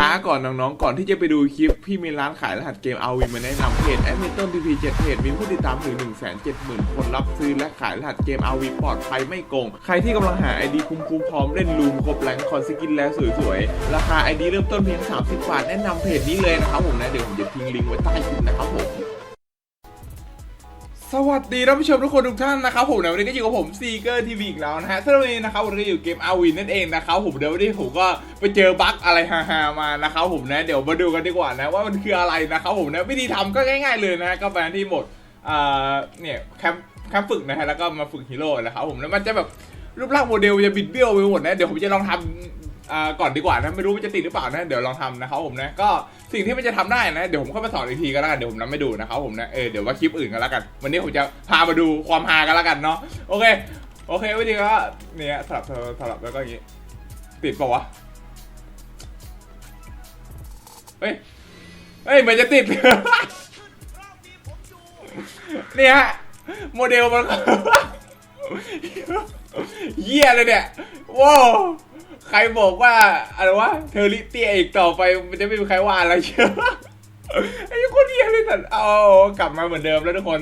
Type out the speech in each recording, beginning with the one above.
จ้าก่อนน้องๆ ก่อนที่จะไปดูคลิป พี่มีร้านขายรหัสเกมเอาวิมาแนะนำเพจแอดมินต้นทีพีเจ็ดเพจมีผู้ติดตามถึง1 7 0 0 0 0 คนรับซื้อและขายรหัสเกมเอาวิปลอดภัยไม่โกง ใครที่กำลังหาไอดีคุ้มๆพร้อมเล่นลูมครบแรงคอนสกินแล้วสวยๆ ราคาไอดีเริ่มต้นเพียง 30 บาท แนะนำเพจนี้เลยนะครับผมนะ เดี๋ยวผมจะทิ้งลิงก์ไว้ใต้คลิปนะครับผม สวัสดีท่านผู้ชมทุกคนทุกท่านนะครับผมในวันนี้ก็อยู่กับผมซีเกอร์ทีวีอีกแล้วนะฮะสำหรับวันนี้นะครับวันนี้อยู่เกมอาวินนั่นเองนะครับผมเดี๋ยววันนี้ผมก็ไปเจอบั๊กอะไรฮาๆมานะครับผมนะเดี๋ยวมาดูกันดีกว่านะว่ามันคืออะไรนะครับผมนะวิธีทำก็ง่ายๆเลยนะก็ไปที่โหมดอ่าเนี่ยแคมป์แคมป์ฝึกนะฮะแล้วก็มาฝึกฮีโร่นะครับผมแล้วมันจะแบบรูปร่างโมเดลจะบิดเบี้ยวไปหมดนะเดี๋ยวผมจะลองทำอ่า ก่อนดีกว่านะไม่รู้ว่าจะติดหรือเปล่านะเดี๋ยวลองทำนะครับผมนะก็สิ่งที่มันจะทำได้นะเดี๋ยวผมเข้ามาสอนอีกทีก็แล้วกันเดี๋ยวผมนำไม่ดูนะครับผมนะเออเดี๋ยวว่าคลิปอื่นกันแล้วกัน วันนี้ผมจะพามาดูความฮากันแล้วกันเนาะโอเคโอเควิธีก็เนี่ยสลับสลับแล้วก็อย่างงี้ติดปล่าวะเฮ้ยเฮ้ยเหมือนจะติดเนี่ยโมเดลมันเยี่ยเลยเนี่ยว้าว ใครบอกว่าอะไรวะเทอริเตียอีกต่อไปมันจะไม่มีใครว่าอะไรเชื่อไอ้คนเยี่ยเลยแต่เอากลับมาเหมือนเดิมแล้วทุกคน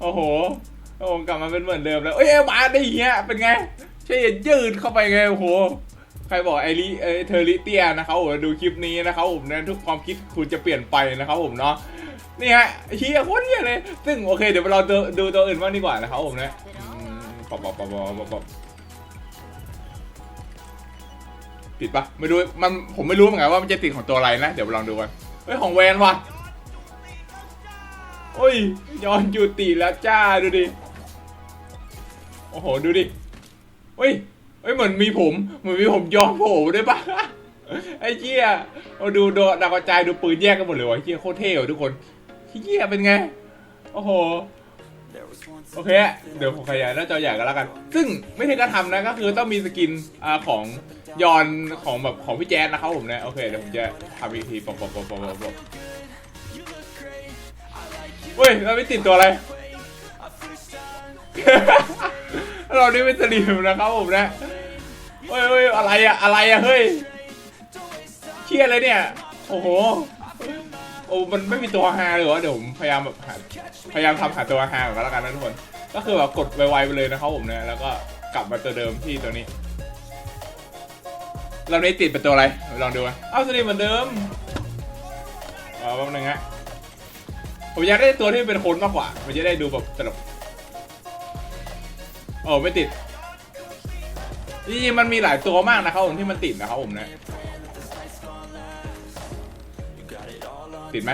โอ้โห โอ้กลับมาเป็นเหมือนเดิมแล้ว เอ้ยมาได้เงี้ย เป็นไงใช่ยืดเข้าไปไงโอ้โห ใครบอกไอริเอเทอริเตียนะครับผมดูคลิปนี้นะครับผมนะทุกความคิดคุณจะเปลี่ยนไปนะครับผมเนาะนี่ฮะเฮียโคตรเฮียเลย ซึ่งโอเคเดี๋ยวเราดูตัวอื่นบ้างดีกว่านะครับผมนะปอบปอบปอบปอบ ติดปะไม่รู้มันผมไม่รู้เหมือนกันว่ามันจะติดของตัวอะไรนะ เดี๋ยวลองดูกันเฮ้ยของแวนว่ะโอ้ยย้อนยูติแล้วจ้าดูดิโอ้โหดูดิเฮ้ยเฮ้ยเหมือนมีผมเหมือนมีผมย้อมผมด้วยปะไอ้เจี๊ยเอาดูโดดาวกระจายดูปืนแยกกันหมดเลยวะไอ้เจี๊ยโคตรเท่ทุกคนไอ้เจี๊ยเป็นไงโอ้โห โอเค เดี๋ยวผมขยายหน้าจอใหญ่กันแล้วกัน ซึ่งไม่ใช่การทำนะ ก็คือต้องมีสกินอ่าของยอนของแบบของพี่แจ๊ดนะครับผมนะ โอเค เดี๋ยวผมจะทำอีกทีปอบปอบปอบปอบปอบปบเฮ้ยเราไม่ติดตัวอะไร เรานี่เป็นสลิมนะครับผมนะเฮ้ยเฮ้ยอะไรอะอะไรอะเฮ้ยเชี่ยเลยเนี่ย โอ้โห อ้มันไม่มีตัวฮาเลยวะเดี๋ยวผมพยายามแบบหาพยายามทำหาตัวฮาก่อนแล้วกันนะทุกคน ก็คือแบบกดไวๆไปเลยนะครับผมนะแล้วก็กลับมาตัวเดิมที่ตัวนี้ เราได้ติดเป็นตัวอะไรลองดูกันเอ้าสลิมเหมือนเดิมเอาแป๊บนึงฮะผมอยากได้ตัวที่เป็นคนมากกว่า มันจะได้ดูแบบตลกโอ้ไม่ติดจริงๆมันมีหลายตัวมากนะครับผมที่มันติดนะครับผมนะ ติดไหม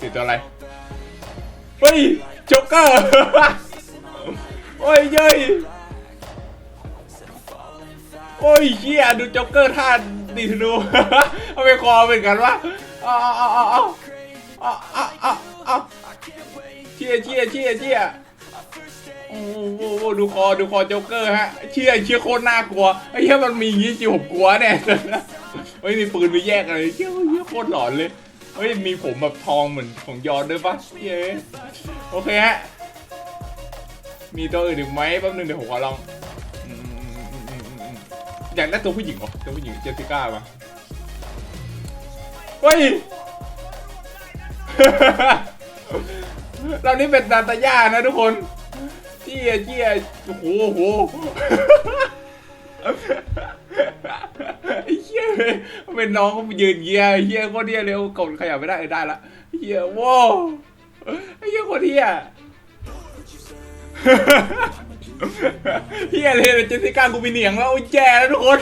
ติดตัวอะไร เฮ้ยโจ๊กเกอร์โอ้ยเย้ยโอ้ยเชี่ยดูโจ๊กเกอร์ท่าดีธนูเอาไปคอเหมือนกันวะเอาเอาเอาเอาเอาเอาเอาเอาเชี่ยเชี่ยเชี่ยเชี่ยโอ้โหดูคอดูคอโจ๊กเกอร์ฮะเชี่ยเชี่ยโคตรน่ากลัวไอ้เหี้ยมันมีอย่างงี้จริงผมกลัวแน่เฮ้ยมีปืนมีแยกอะไรเชี่ย โคตรหลอนเลย เฮ้ย มีผมแบบทองเหมือนของยอนด้วยปะเชี่ยโอเคฮะ มีตัวอื่นอีกไหมแป๊บนึงเดี๋ยวผมขอลองอยากได้ตัวผู้หญิงเหรอตัวผู้หญิงเจสสิก้าปะเฮ้ยเรานี่เป็นนาตาย่านะทุกคนเจี้ยเจี้ยโอ้โห เป็นน้องก็ยืนเหี้ยเหี้ยโคตรเหี้ยเร็วกดขยับไม่ได้เออได้ละเหี้ยว้าวเหี้ยโคตรเหี้ยเหี้ยเลยเจสสิก้ากูมีเหนียงแล้วโอ้ยแย่แล้วทุกคน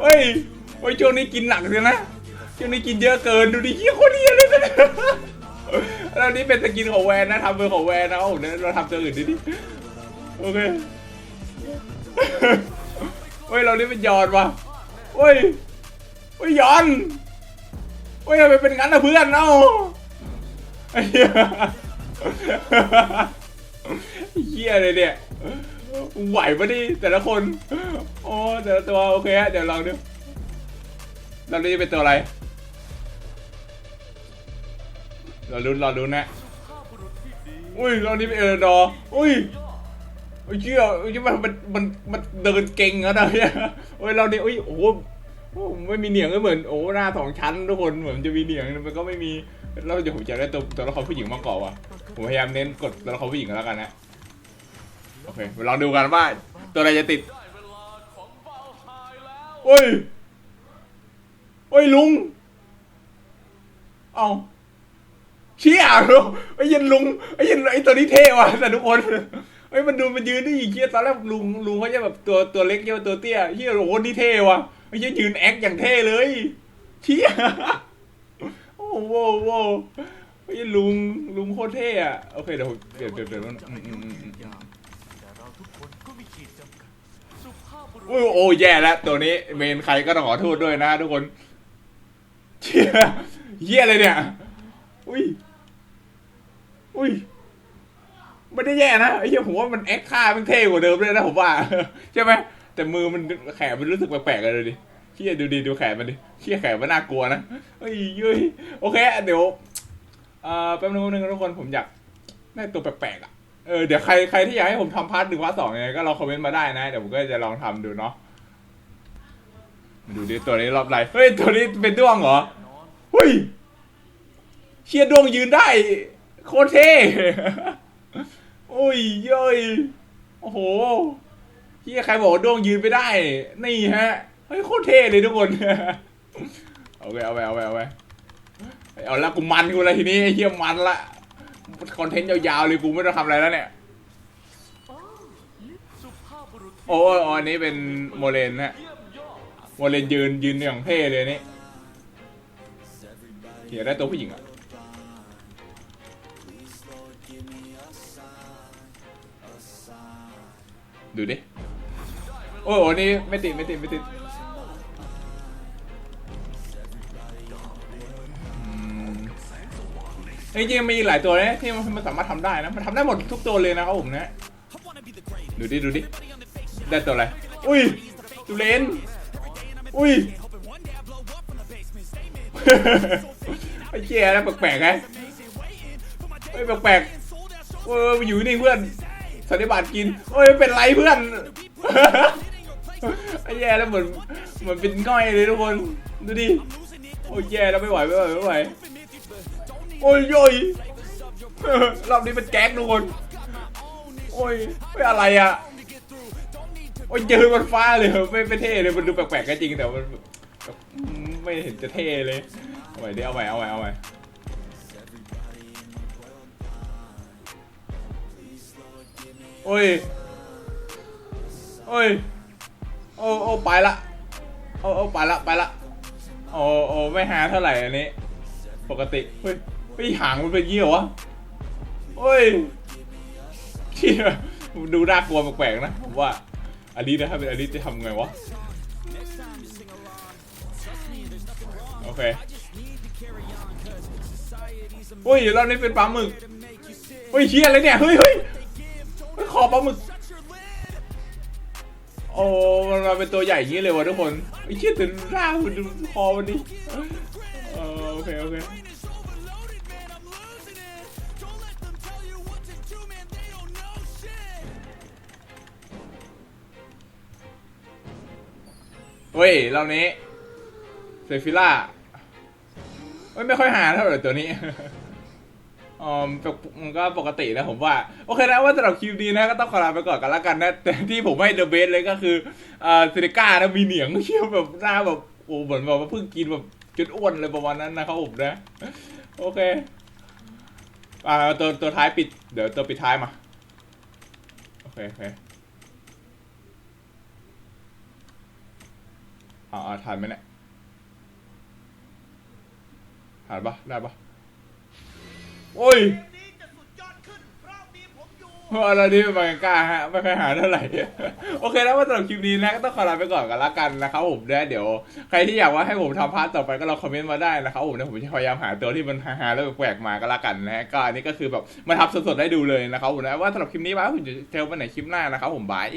เฮ้ยโอ้ยช่วงนี้กินหนักเลยนะช่วงนี้กินเยอะเกินดูดิเหี้ยโคตรเหี้ยเลยนะแล้วนี่เป็นสกินของแวนนะทำเป็นของแวนนะครับผมเนี่ยเราทำตัวอื่นดิดิโอเคเฮ้ยเรานี่เป็นยอนว่ะ เฮ้ยเฮ้ยย้อนเฮ้ยทำไมเป็นงั้นนะเพื่อนเอ้าไอ้เหี้ยเหี้ยเลยเนี่ยไหวปะดิแต่ละคนโอ้แต่ละตัวโอเคฮะเดี๋ยวลองดูเรานี่เป็นตัวอะไรเราลุ้นเราลุ้นนะอุ้ยเรานี่เป็นเออร์ดอร์อุ้ย เชี่อ้เชี่มันมันมันมันเดินเก่งอะนะเนี่ยโอ้ยเราเนี่ยโอ้โหโอ้ไม่มีเหนียงก็เหมือนโอ้หน้าสองชั้นทุกคนเหมือนจะมีเหนียงมันก็ไม่มีแล้วเดี๋ยวผมจะได้ตัวตัวละครผู้หญิงมาเกว่ะผมพยายามเน้นกดตัวละครผู้หญิงกันแล้วกันนะโอเคลองดูกันว่าตัวอะไรจะติดโอ้ยโอ้ยลุงเอาเชี่ยไอ้ยันลุงไอ้ยันไอ้ตัวนี้เท่ว่ะแต่ทุกคน ไอ้ยมันดูมันยืนนี่เชี่ยตอนแรกลุงลุงเขาจะแบบตัวตัวเล็กเยี่ยตัวเตี้ยเชี่ยโอ้โหนี่เท่ว่ะไอ้เชี่ยยืนแอคอย่างเท่เลยเชี่ยโอ้โหโว้ไอ้ยลุงลุงโคตรเท่อะโอเคเดี๋ยวเปลี่ยนเปลี่ยนเปลี่ยนอืมอืมอืมอืมแต่เราทุกคนก็มีขีดจำกัดสุภาพบุรุษโอ้ยโอ้แย่แล้วตัวนี้เมนใครก็ต้องขอโทษด้วยนะทุกคนเชี่ยเหี้ยอะไรเนี่ยอุ้ยอุ้ย ไม่ได้แย่นะไอ้เหี้ยผมว่ามันแอคค่ามันเท่กว่าเดิมเลยนะผมว่าใช่ไหมแต่มือมันแขนมันรู้สึกแปลกๆกันเลยดิเชียดูดิดูแขนมันดิเชียแขนมันน่ากลัวนะเฮ้ยเย้ยโอเคเดี๋ยวเอ่อแป๊บนึงนึงทุกคนผมอยากได้ตัวแปลกๆอะเออเดี๋ยวใครใครที่อยากให้ผมทำพาร์ทหนึ่งพาร์ทสองยังไงก็ลองคอมเมนต์มาได้นะเดี๋ยวผมก็จะลองทำดูเนาะมาดูดิตัวนี้รอบไรเฮ้ยตัวนี้เป็นด้วงเหรอเฮ้ยเชียด้วงยืนได้โคตรเท่ โอ้ยเย้ยโอ้โหเฮียใครบอกด้วงยืนไม่ได้ นี่ฮะ เฮ้ยโคตรเท่เลยทุกคน เอาไปเอาไปเอาไปเอาไปเอาละกูมันกูเลยทีนี้เฮียมันละ คอนเทนต์ยาวๆเลยกูไม่ต้องทำอะไรแล้วเนี่ย โอ้ยอันนี้เป็นโมเลนฮะ โมเลนยืนยืนอย่างเท่เลยนี่เฮียได้ตัวผู้หญิงอะ ดูดิ โอ้โหนี่ไม่ติดไม่ติดไม่ติดจริงๆมีหลายตัวนะที่มันสามารถทำได้นะ มันทำได้หมดทุกตัวเลยนะครับผมนะ ดูดิ ดูดิ ได้ตัวอะไร อุ้ยดูเลนอุ้ยไอ้เจี๊ยนะแปลกๆไงเฮ้แปลกๆเออมาอยู่นี่เพื่อน สันนิบาตกินเอ้ยเป็นไรเพื่อนไอ้แย่แล้วเหมือนเหมือนเป็นง่อยเลยทุกคนดูดิโอ้ยแย่แล้วไม่ไหวไม่ไหวไม่ไหวโอ้ยโยยรอบนี้เป็นแก๊กทุกคนโอ้ยไม่อะไรอะโอ้ยเจอมันฟ้าเลยไม่ไม่เท่เลยมันดูแปลกๆก็จริงแต่มันไม่เห็นจะเท่เลยเอาใหม่ดิเอาใหม่เอาใหม่เอาใหม่ โอ้ย โอ้ย โอ้โอ้ไปละ โอ้โอ้ไปละไปละ โอ้โอ้ไม่หาเท่าไหร่อันนี้ ปกติ เฮ้ยเฮ้ยหางมันเป็นยี่หรอวะโอ้ยเชี่ยดูน่ากลัวแปลกๆนะผมว่าอลิสนะถ้าเป็นอลิสจะทำไงวะ โอเคโอ้ยเรอบนี้เป็นปลาหมึกโอ้ยเชี่ยอะไรเนี่ย เฮ้ยเฮ้ย คอปลาหมึก โอ้มันมาเป็นตัวใหญ่อย่างนี้เลยวะทุกคนไอ้เชี่ยถึงร่างมันดูคอมันดิเออโอเคโอเคเฮ้ยรอบนี้เซฟิล่าเฮ้ยไม่ค่อยหาเท่าไหร่ตัวนี้ อ๋อมันก็ปกตินะผมว่า โอเคนะว่าสำหรับคลิปนี้นะก็ต้องขอลาไปก่อนกันละกันนะ แต่ที่ผมให้เดอะเบสเลยก็คือเอ่อซิลิก้านะมีเหนียงเชี่ยวแบบหน้าแบบโอ้เหมือนแบบว่าเพิ่งกินแบบจนอ้วนเลยประมาณนั้นนะครับผมนะ โอเคอ่าตัวตัวท้ายปิด เดี๋ยวตัวปิดท้ายมา โอเคโอเคอ่าอ่าทันไหมเนี่ยทันปะได้ปะ โอ้ยอดขึ้นรอบนี้ผมอยู่เราะไรนี่เป็นบางกล้าฮะไม่ค่อยหาเท่าไหร่ โอเคแล้วว่าสำหรับคลิปนี้นะก็ต้องขอลาไปก่อนกันละกันนะครับผมนะเดี๋ยวใครที่อยากว่าให้ผมทำพาร์ทต่อไปก็ลองคอมเมนต์มาได้นะครับผมนะผมจะพยายามหาตัวที่มันฮาๆแล้วแปลกมาก็ละกันนะก็อันนี้ก็คือแบบมาทำสดๆได้ดูเลยนะครับผมนะว่าสำหรับคลิปนี้บ้าผมจะเจอกันในคลิปหน้านะครับผมบาย